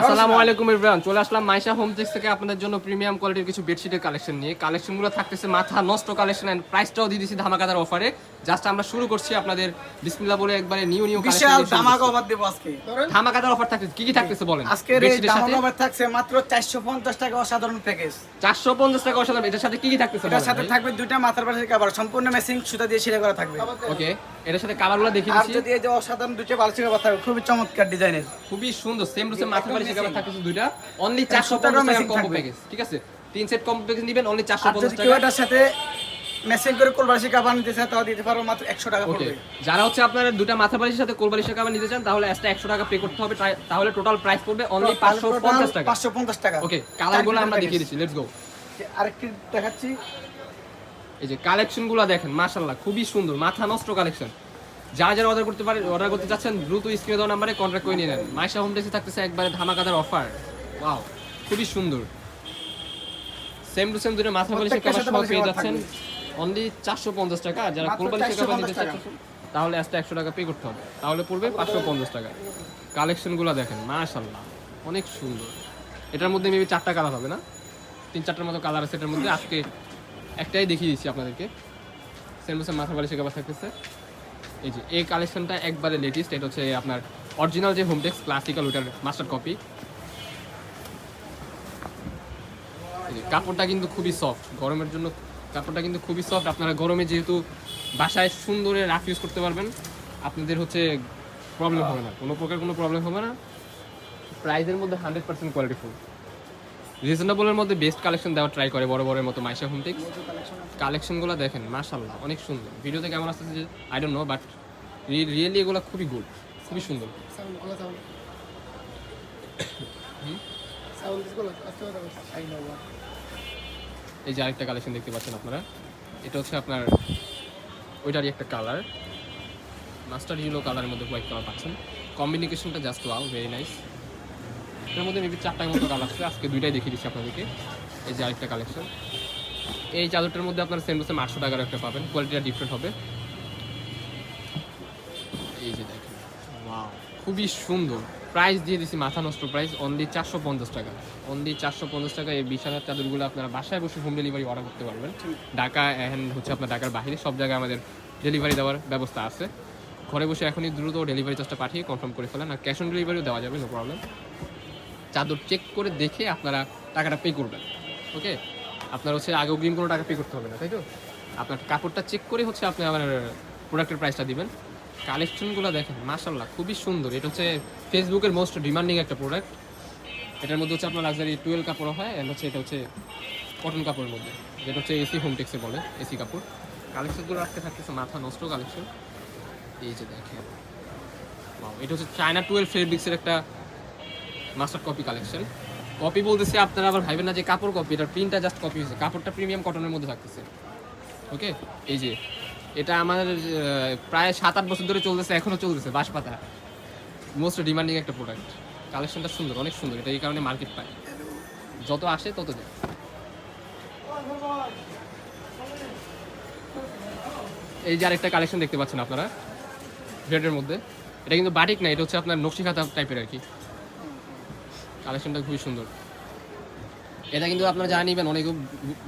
আসসালামু আলাইকুম ইব্রাহিম চলে আসলাম মাইশা হোম টেক্স থেকে আপনাদের জন্য প্রিমিয়াম কোয়ালিটির কিছু বেডশিটের কালেকশন নিয়ে। কালেকশনগুলো থাকতেছে মাথা নষ্ট কালেকশন এন্ড প্রাইসটাও দিয়ে দিচ্ছি ধামাকাদার অফারে জাস্ট আমরা শুরু করছি আপনাদের বিসমিল্লাহ বলে একবারে নিউ নিউ বিশাল ধামাকা অফার দেবো আজকে। ধামাকাদার অফার থাকতেছে। কি কি থাকতেছে বলেন? ধামাকা অফার থাকছে মাত্র চারশো পঞ্চাশ টাকা অসাধারণ প্যাকেজ 450 টাকা অসাধারণ। এটার সাথে কি কি থাকতেছে এটার সাথে থাকবে দুইটা মাথার সম্পূর্ণ সুতা দিয়ে সেলাই করা থাকবে। ওকে এটার সাথে কালারগুলো দেখিয়ে আর যদি এই যে অসাধারণ দুইটা বালসি কাবার থাকবে খুবই চমৎকার ডিজাইনের খুবই সুন্দর সেম টু সেম মাথা বাড়ি একদম থাকতেছে দুইটা। অনলি এটা 450 টাকা কম্বো প্যাকেজ ঠিক আছে? তিন সেট কম্বো প্যাকেজ নেবেন অনলি 450 টাকা। সাথে করে নিতে তাও দিতে পারব মাত্র একশো টাকা পড়বে। যারা হচ্ছে আপনারা দুটা মাথা বালিশের সাথে কোল বালিশের কাবার নিতে চান তাহলে এক্সট্রা একশো টাকা পে করতে হবে। তাহলে টোটাল প্রাইস পড়বে অনলি পাঁচশো পঞ্চাশ টাকা। পাঁচশো পঞ্চাশ টাকা। ওকে কালারগুলো আমরা দেখিয়ে দিচ্ছি লেটস গো আরেকটি দেখাচ্ছি। এই যে কালেকশনগুলো দেখেন মাশাল্লাহ খুবই সুন্দর মাথা নষ্ট কালেকশন যারা যারা অর্ডার করতে পারে অর্ডার করতে চাচ্ছেন দ্রুত স্ক্রিনে দেওয়া নাম্বারে কন্ট্যাক্ট করে নিয়ে নেন। মাইশা হোম ডেসে থাকতেছে একবারে ধামাকাদার অফার ওয়াও খুবই সুন্দর। সেম টু সেম দুটো মাথা বালিশের সাথে সহ পেয়ে যাচ্ছেন। অনলি চারশো পঞ্চাশ টাকা যারা কোল বালিশের কাবার নিতে 450 টাকা। চাচ্ছেন তাহলে এক্সট্রা একশো টাকা পে করতে হবে। তাহলে পড়বে পাঁচশো পঞ্চাশ টাকা। কালেকশনগুলো দেখেন মাশাল্লাহ অনেক সুন্দর। এটার মধ্যে মেবি চারটা কালার হবে না? তিন চারটার মতো কালার আছে এটার মধ্যে। আজকে একটাই দেখিয়ে দিচ্ছি আপনাদেরকে। সেম টু সেম মাথা বালিশের কাবার থাকতেছে। এই যে, এই কালেকশনটা একবারে লেটেস্ট এটা হচ্ছে আপনার অরিজিনাল যে হোমটেক্স ক্লাসিক্যাল ওটার মাস্টার কপি কাপড়টা কিন্তু খুবই সফট গরমের জন্য কাপড়টা কিন্তু খুবই সফট আপনারা গরমে যেহেতু বাসায় সুন্দরে রাফ ইউজ করতে পারবেন, আপনাদের হচ্ছে প্রবলেম হবে না, কোনো প্রকার কোনো প্রবলেম হবে না। প্রাইসের মধ্যে হান্ড্রেড পার্সেন্ট কোয়ালিটি ফুল রিজনেবলের মধ্যে বেস্ট কালেকশন দেওয়ার ট্রাই করে বড় বড়ের মতো মাইশা হোমটেক্স কালেকশনগুলো দেখেন মাশাল্লাহ অনেক সুন্দর। ভিডিওতে কেমন আসতেছে যে I don't know but really এগুলো খুবই গুড খুবই সুন্দর। এই যে আরেকটা কালেকশন দেখতে পাচ্ছেন আপনারা এটা হচ্ছে আপনার ওইটারই একটা কালার মাস্টার ইউলো কালারের মধ্যে হোয়াইট কালার পাচ্ছেন। কম্বিনেশনটা জাস্ট ওয়াও ভেরি নাইস এটার মধ্যে মেবি চারটার মতো কালার আছে। আজকে দুইটাই দেখিয়ে দিচ্ছি আপনাদেরকে। এই যে আরেকটা কালেকশন এই চাদরটার মধ্যে আপনার সেম সেম আটশো টাকার একটা পাবেন। কোয়ালিটিটা ডিফারেন্ট হবে। এই যে দেখেন। খুবই সুন্দর। প্রাইস দিয়ে দিছি মাথা নষ্ট প্রাইস অনলি চারশো পঞ্চাশ টাকা। অনলি চারশো পঞ্চাশ টাকা এই বিশালের চাদরগুলো আপনারা বাসায় বসে হোম ডেলিভারি অর্ডার করতে পারবেন। ঢাকা এন্ড হচ্ছে আপনার ঢাকার বাইরে সব জায়গায় আমাদের ডেলিভারি দেওয়ার ব্যবস্থা আছে। ঘরে বসে এখনই দ্রুত ডেলিভারি চার্জটা পাঠিয়ে কনফার্ম করে ফেলেন। আর ক্যাশ অন ডেলিভারিও দেওয়া যাবে নো প্রবলেম চাদর চেক করে দেখে আপনারা টাকাটা পে করবেন ওকে আপনার হচ্ছে আগে অগ্রিম কোনো টাকা পে করতে হবে না, তাই তো? আপনার কাপড়টা চেক করে হচ্ছে আপনি আমার প্রোডাক্টের প্রাইসটা দিবেন। কালেকশনগুলো দেখেন মাশাল্লাহ খুবই সুন্দর। এটা হচ্ছে ফেসবুকের মোস্ট ডিমান্ডিং একটা প্রোডাক্ট এটার মধ্যে হচ্ছে আপনার লাক্সারি টুয়েলভ কাপড় হয় অ্যান্ড হচ্ছে এটা হচ্ছে কটন কাপড়ের মধ্যে। যেটা হচ্ছে এসি হোমটেক্সে বলে এসি কাপড়। কালেকশনগুলো আজকে থাকতেছে, মাথা নষ্ট কালেকশন এই যে দেখেন। এটা হচ্ছে চায়না টুয়েলভ ফেব্রিক্সের একটা মাস্টার কপি কালেকশন কপি বলতেছে, আপনারা আবার ভাইবেন না যে কাপড় কপি এটার প্রিন্টটা জাস্ট কপি হয়েছে। কাপড়টা প্রিমিয়াম কটনের মধ্যে থাকতেছে। ওকে এই যে, এটা আমাদের প্রায় সাত আট বছর ধরে চলতেছে, এখনও চলতেছে, বাঁশপাতা। মোস্ট ডিমান্ডিং একটা প্রোডাক্ট কালেকশনটা সুন্দর, অনেক সুন্দর। এটা এই কারণে মার্কেট পায়। যত আসে, তত যায় এই যে আরেকটা কালেকশন দেখতে পাচ্ছেন আপনারা রেডের মধ্যে। এটা কিন্তু বাটিক না, এটা হচ্ছে আপনার নকশি খাতা টাইপের আর কি। কালেকশনটা খুবই সুন্দর। এটা কিন্তু আপনারা জানা নিবেন অনেকে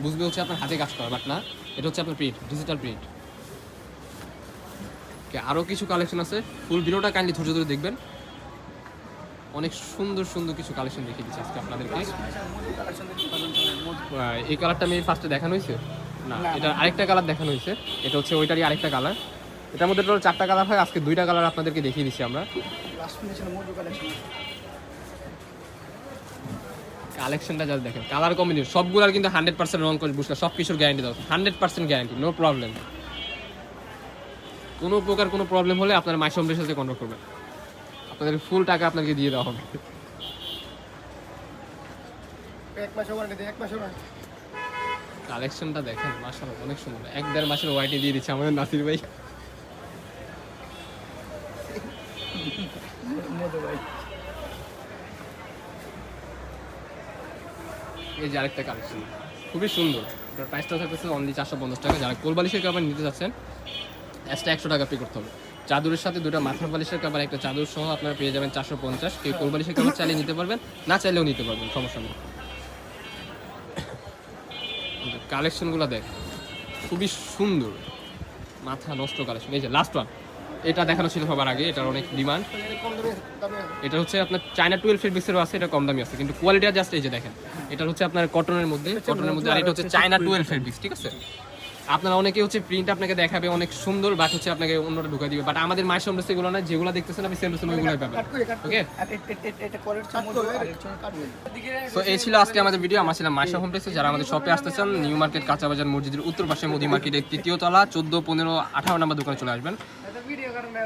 বুঝবে হচ্ছে আপনার হাতে কাজ করা বাট না এটা হচ্ছে আপনার প্রিন্ট ডিজিটাল প্রিন্ট আরও কিছু কালেকশন আছে। ফুল ভিডিওটা কাইন্ডলি ধৈর্য ধরে দেখবেন। অনেক সুন্দর সুন্দর কিছু কালেকশন দেখিয়ে দিচ্ছি আজকে আপনাদেরকে। এই কালারটা আমি ফার্স্টে দেখানো হয়েছে? না, এটা আরেকটা কালার দেখানো হয়েছে। এটা হচ্ছে ওইটারই আরেকটা কালার এটার মধ্যে টোটাল চারটা কালার হয়। আজকে দুইটা কালার আপনাদেরকে দেখিয়ে দিচ্ছি আমরা লাস্ট ফিনিশন মজু কালেকশন কালেকশনটা জাস্ট দেখেন কালার কম্বিনেশন সবগুলোর কিন্তু হান্ড্রেড পার্সেন্ট রং করে বুঝলে সব কিছুর গ্যারান্টি দাও hundred percent guarantee no problem কোনো প্রকার কোনো প্রবলেম হলে আপনার মাইসম্রের সাথে কন্ট্যাক্ট করবেন। আপনাদের ফুল টাকা আপনাকে দিয়ে দেওয়া হবে। কালেকশনটা দেখেন মাসাল্লাহ অনেক সুন্দর। এক দেড় মাসের ওয়াইটি দিয়ে দিচ্ছে আমাদের নাসির ভাই। ভাই। এই যে আরেকটা কালেকশন খুবই সুন্দর। এটার প্রাইসটা থাকতেছে অনলি চারশো পঞ্চাশ টাকা। যারা কোলবালিশের কাপড় নিতে যাচ্ছেন এক্সট্রা একশো টাকা পে করতে হবে। চাদরের সাথে দুটো মাথার বালিশের কাবার একটা চাদর সহ আপনারা পেয়ে যাবেন চারশো পঞ্চাশ। কেউ কোল বালিশের কাবার চাইলে নিতে পারবেন, না চাইলেও নিতে পারবেন, সমস্যা নেই। কালেকশনগুলো দেখ, খুবই সুন্দর। মাথা নষ্ট কালেকশন এই যে লাস্ট ওয়ান এটা দেখানো ছিল সবার আগে এটার অনেক ডিমান্ড। এটা হচ্ছে আপনার চায়না টুয়েলভ ফেব্রিক্সেরও আছে এটা কম দামি আছে কিন্তু কোয়ালিটি জাস্ট এই যে দেখেন এটা হচ্ছে আপনার কটনের মধ্যে কটনের মধ্যে আর এটা হচ্ছে চায়না টুয়েলভ ফেব্রিক্স ঠিক আছে? আপনারা অনেকে হচ্ছে প্রিন্ট আপনাকে দেখাবে অনেক সুন্দর বাট হচ্ছে আপনাকে অন্যটা ঢুকা দিবে বাট আমাদের মায়ের সামনে এগুলো না যেগুলো দেখতেছেন আপনি সেম সেম ওইগুলোই পাবেন ওকে তো এই ছিল আজকে আমাদের ভিডিও আমার ছিলাম মাইশা হোম প্লেসে যারা আমাদের শপে আসতে চান নিউ মার্কেট কাঁচাবাজার মসজিদের উত্তর পাশে মোদি মার্কেটের তৃতীয় তলা চোদ্দ পনেরো আঠারো নম্বর দোকানে চলে আসবেন। வீடியோ கடந்த